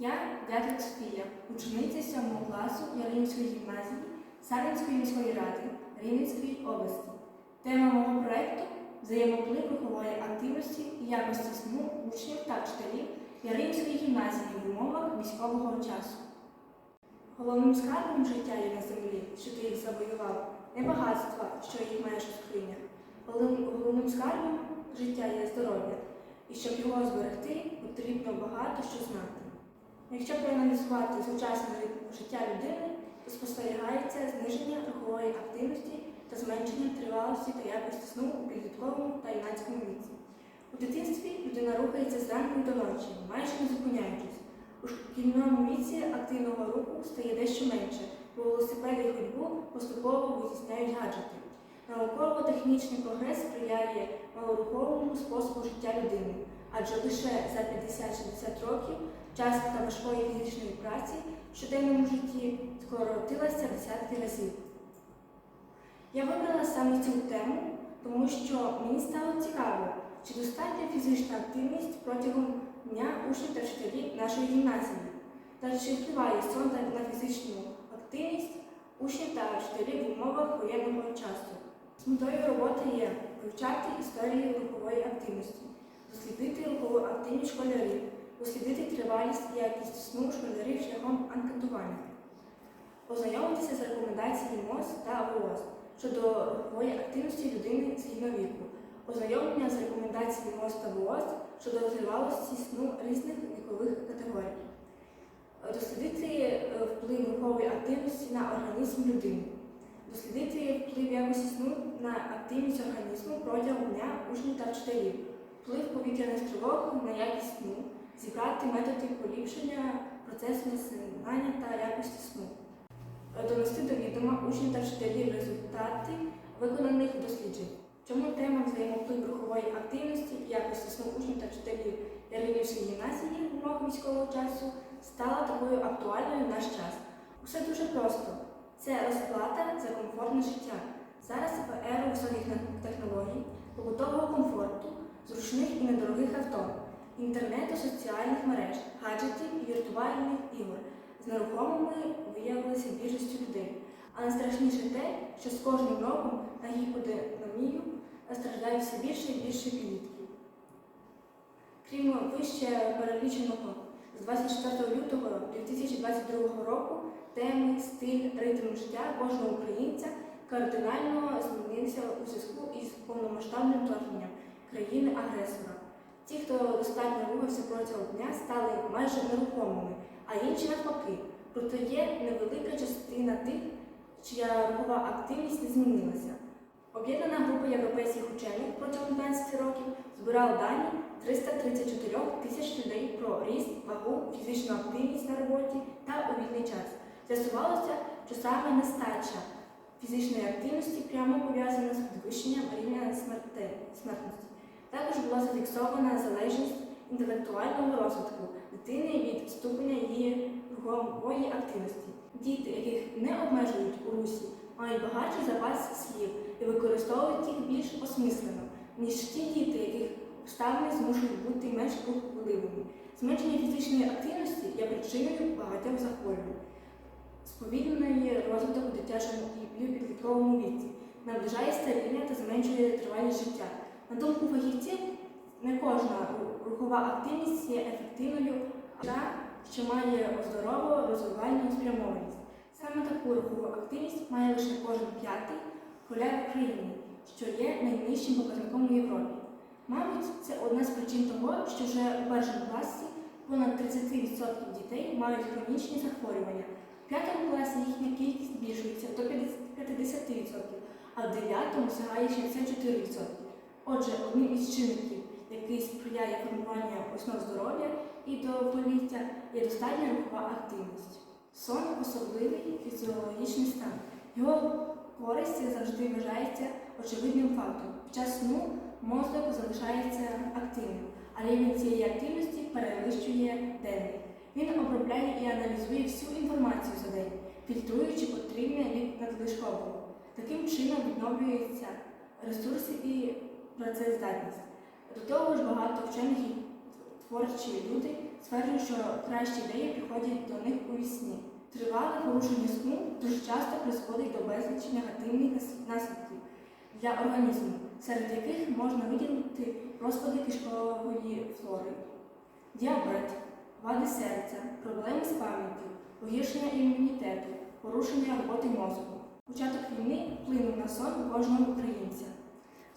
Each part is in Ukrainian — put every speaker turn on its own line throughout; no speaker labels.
Я Дятлик Софія, учениця 7 класу Ялинської гімназії Сарненської міської ради Рівненської області. Тема мого проєкту взаємоплив рухової активності і якості сну учнів та вчителів Яринської гімназії в умовах військового часу. Головним скарбом життя є на землі, що ти їх завоював, не багатства, що їх маєш у скринях. Головним скарбом життя є здоров'я, і щоб його зберегти, потрібно багато що знати. Якщо проаналізувати сучасне життя людини, то спостерігається зниження рухової активності та зменшення тривалості та якості сну у підлітковому та юнацькому віці. У дитинстві людина рухається зранку до ночі, майже не зупиняючись. У шкільному віці активного руху стає дещо менше, бо велосипеди і ходьбу поступово витісняють гаджети. Науково-технічний прогрес сприяє малоруховому способу життя людини, адже лише за 50-60 років частка важкої фізичної праці в щоденному житті скоротилася десятки разів. Я вибрала саме цю тему, тому що мені стало цікаво, чи достатня фізична активність протягом дня учнів та вчителів нашої гімназії, та чи впливає сон на фізичну активність учнів та вчителів в умовах воєнного часу. Метою роботи є вивчати історію рухової активності, дослідити рухову активність школярів, дослідити тривалість і якість сну школярів шляхом анкетування, ознайомитися з рекомендаціями МОЗ та ВОЗ щодо рухової активності людини згідно віку, ознайомлення з рекомендаціями МОЗ та ВОЗ щодо тривалості сну різних вікових категорій, дослідити е, вплив рухової активності на організм людини, дослідити вплив якості сну на активність організму протягом дня учнів та вчителів, вплив повітряних тривог на якість сну, зібрати методи поліпшення процесу засинання та якості сну, донести до відома учнів та вчителів результати виконаних досліджень. Чому тема взаємоплив рухової активності і якості сну учнів та вчителів Яринівської гімназії в умовах військового часу стала такою актуальною в наш час? Усе дуже просто. Це розплата за комфортне життя. Зараз в еру високих технологій, побутового комфорту, зручних і недорогих авто, інтернету, соціальних мереж, гаджетів і віртуальних ігор з нерухомими виявилися більшістю людей. А найстрашніше те, що з кожним роком на гіподинамію страждає все більше і більше підлітків. Крім вище переліченого, з 24 лютого 2022 року теми, стиль, ритм життя кожного українця кардинально змінився у зв'язку із повномасштабним вторгненням країни-агресора. Ті, хто достатньо рухався протягом дня, стали майже нерухомими, а інші навпаки. Проте є невелика частина тих, чия рухова активність не змінилася. Об'єднана група європейських учених протягом 15 років збирала дані 334 тисяч людей про ріст, вагу, фізичну активність на роботі та у вільний час. З'ясувалося, що саме нестача фізичної активності прямо пов'язана з підвищенням рівня смертності. Також була зафіксована залежність інтелектуального розвитку дитини від ступеня її рухової активності. Діти, яких не обмежують у русі, мають багатший запас слів і використовують їх більш осмислено, ніж ті діти, яких обставини змушують бути менш рухливими. Зменшення фізичної активності є причиною багатьох захворювань. Сповільнений розвиток у дитячому і підлітковому віці, наближає старіння та зменшує тривалість життя. На думку фахівців, не кожна рухова активність є ефективною, та що має здорову розвивальну спрямованість. Саме таку рухову активність має лише кожен п'ятий поляк в країні, що є найнижчим показником у Європі. Мабуть, це одна з причин того, що вже у першому класі понад 30% дітей мають хронічні захворювання. В п'ятому класі їхня кількість збільшується до 50%, а в дев'ятому сягає 64%. Отже, одним із чинників, який сприяє формуванню основ здоров'я і довголіття, є достатня рухова активність. Сон особливий фізіологічний стан. Його користь завжди вважається очевидним фактом. Під час сну мозок залишається активним, а рівень цієї активності перевищує денний. Він обробляє і аналізує всю інформацію за день, фільтруючи потрібне від надлишкового. Таким чином відновлюються ресурси і працездатність. До того ж, багато вчених і творчі люди стверджують, що кращі ідеї приходять до них у вісні. Тривале порушення сну дуже часто призводить до безлічі негативних наслідків для організму, серед яких можна виділити розпади кишкової флори, діабет, вади серця, проблеми з пам'яттю, погіршення імунітету, порушення роботи мозку. Початок війни вплинув на сон кожного українця.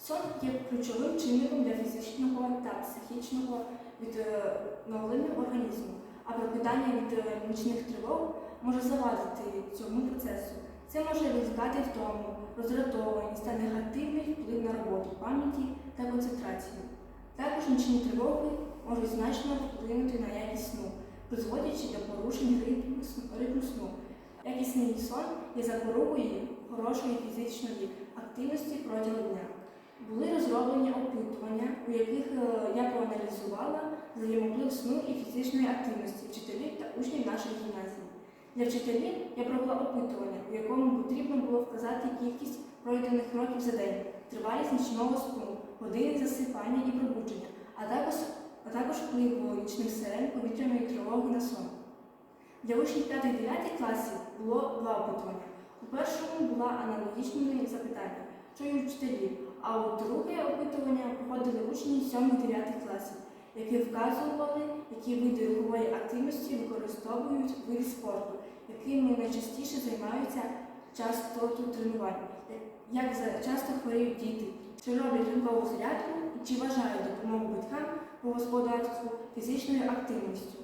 Сон є ключовим чинником для фізичного та психічного відновлення організму, а прокидання від е, нічних тривог може завадити цьому процесу. Це може викликати втому, роздратованість та негативний вплив на роботу пам'яті та концентрацію. Також нічні тривоги можуть значно вплинути на якість сну, призводячи до порушень ритму сну. Якісний сон є запорукою хорошої фізичної активності протягом дня. Були розроблені опитування, у яких е, я проаналізувала взаємоплив сну і фізичної активності вчителів та учнів нашої гімназії. Для вчителів я провела опитування, у якому потрібно було вказати кількість пройдених років за день, тривалість нічного сну, години засипання і пробудження, а також, а також вплив нічних сирен повітряної тривоги на сон. Для учнів 5-9 класів було два опитування. У першому була аналогічне запитання, що й вчителів, а у друге опитування проходили учні 7-9 класів, які вказували, які види рухової активності використовують в виді спорту, якими найчастіше займаються частоту тренувань, як часто хворіють діти, чи роблять ранкову зарядку чи вважають допомогу батькам по господарству фізичною активністю.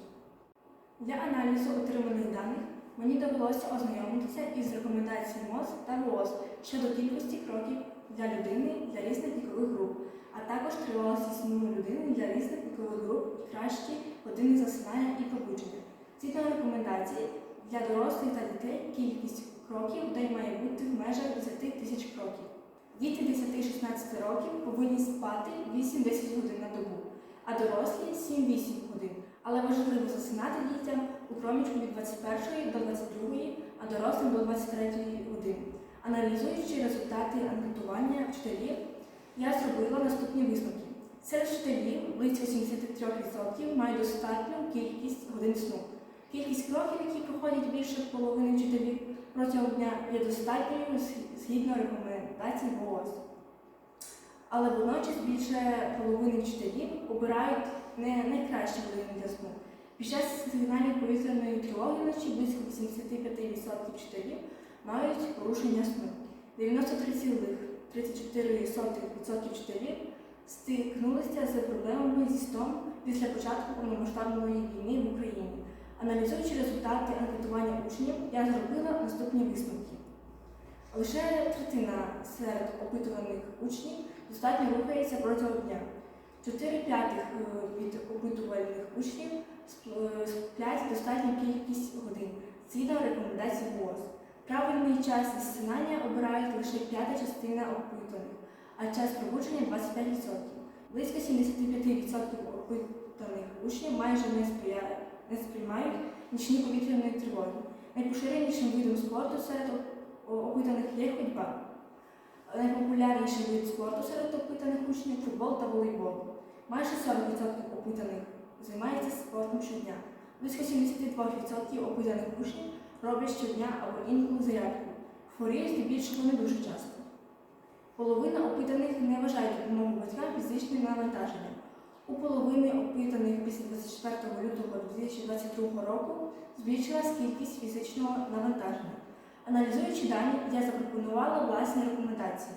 Для аналізу отриманих даних мені довелося ознайомитися із рекомендаціями МОЗ та ВООЗ щодо кількості кроків для людини для різних вікових груп, а також тривалості сну людини для різних вікових груп кращі години засинання і пробудження. Згідно рекомендацій, для дорослих та дітей кількість кроків в день має бути в межах 10 тисяч кроків. Діти 10-16 років повинні спати 8-10 годин на добу, а дорослі 7-8 годин. Але важливо засинати дітям у проміжку від 21 до 22, а дорослим до 23 години. Аналізуючи результати анкетування вчителів, я зробила наступні висновки. Серед вчителів близько 73% мають достатню кількість годин сну. Кількість кроків, які проходять більше половини вчителів протягом дня, є достатньою згідно рекомендацій ВООЗ. Але водночас більше половини вчителів обирають не найкращі години для сну. Під час сигналів повітряної тривоги вночі близько 85% вчителів мають порушення сну. 93,34% вчителів стикнулися з проблемами зі сном після початку повномасштабної війни в Україні. Аналізуючи результати анкетування учнів, я зробила наступні висновки. Лише третина серед опитуваних учнів достатньо рухається протягом дня. 4 п'ятих е, від опитувальних учнів сплять достатню кількість годин згідно рекомендацій ВОЗ. Правильний час засинання обирають лише п'ята частина опитаних, а час пробудження 25%. Близько 75% опитаних учнів майже не, сприя- не сприймають нічні повітряні тривоги. Найпоширенішим видом спорту серед опитаних є ходьба. Найпопулярніший вид спорту серед опитаних учнів футбол та волейбол. Майже 40% опитаних займається спортом щодня. Близько 72% опитаних учнів роблять щодня або інколи зарядку. Хворіють здебільшого не дуже часто. Половина опитаних не вважає допомогу батькам фізичним навантаженням. У половини опитаних після 24 лютого 2022 року збільшилась кількість фізичного навантаження. Аналізуючи дані, я запропонувала власні рекомендації.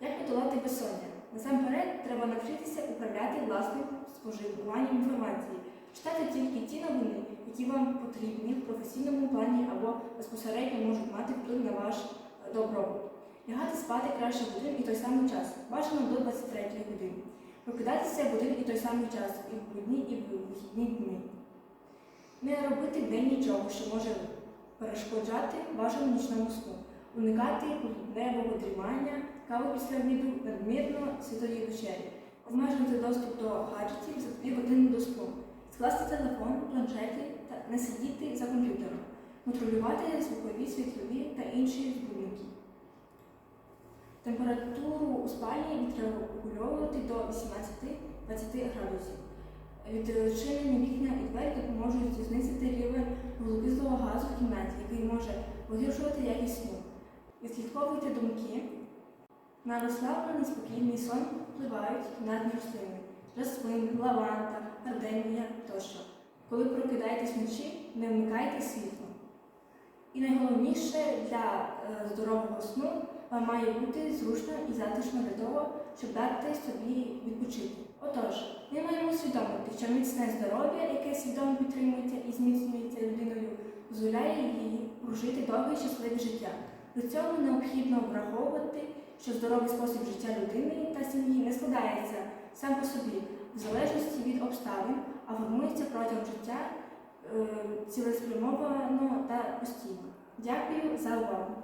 Як подолати безсоння? Насамперед, треба навчитися управляти власним споживанням інформації, читати тільки ті новини, які вам потрібні в професійному плані або безпосередньо можуть мати вплив на ваш е, добробут. Лягати спати краще в один і той самий час, бажано до 23 години. Прокидатися в один і той самий час і в будні, і в вихідні дні. Не робити день нічого, що може перешкоджати вашому нічному сну, уникати полудневого дрімання, каву після обіду, надмірно світові вечері, обмежувати доступ до гаджетів за 2 години до сну, скласти телефон, планшети та не сидіти за комп'ютером, контролювати звукові, світлові та інші збудники. Температуру у спальні відрегульовувати до 18-20 градусів. Відчинені вікна і двері допоможуть знизити рівень вуглекислого газу в кімнаті, який може погіршувати якість сну. Відслідковуйте думки. На розслаблений спокійний сон впливають кімнатні рослини, жасмин, лаванда, гарденія тощо. Коли прокидаєтесь вночі, не вмикайте світло. І найголовніше для е, здорового сну вам має бути зручно і затишно того, щоб дати собі відпочити. Отож, ми маємо усвідомити, що міцне здоров'я, яке свідомо підтримується і зміцнюється людиною, дозволяє їй прожити довге щасливе життя. При цьому необхідно враховувати, що здоровий спосіб життя людини та сім'ї не складається сам по собі, в залежності від обставин, а формується протягом життя е, цілеспрямовано та постійно. Дякую за увагу!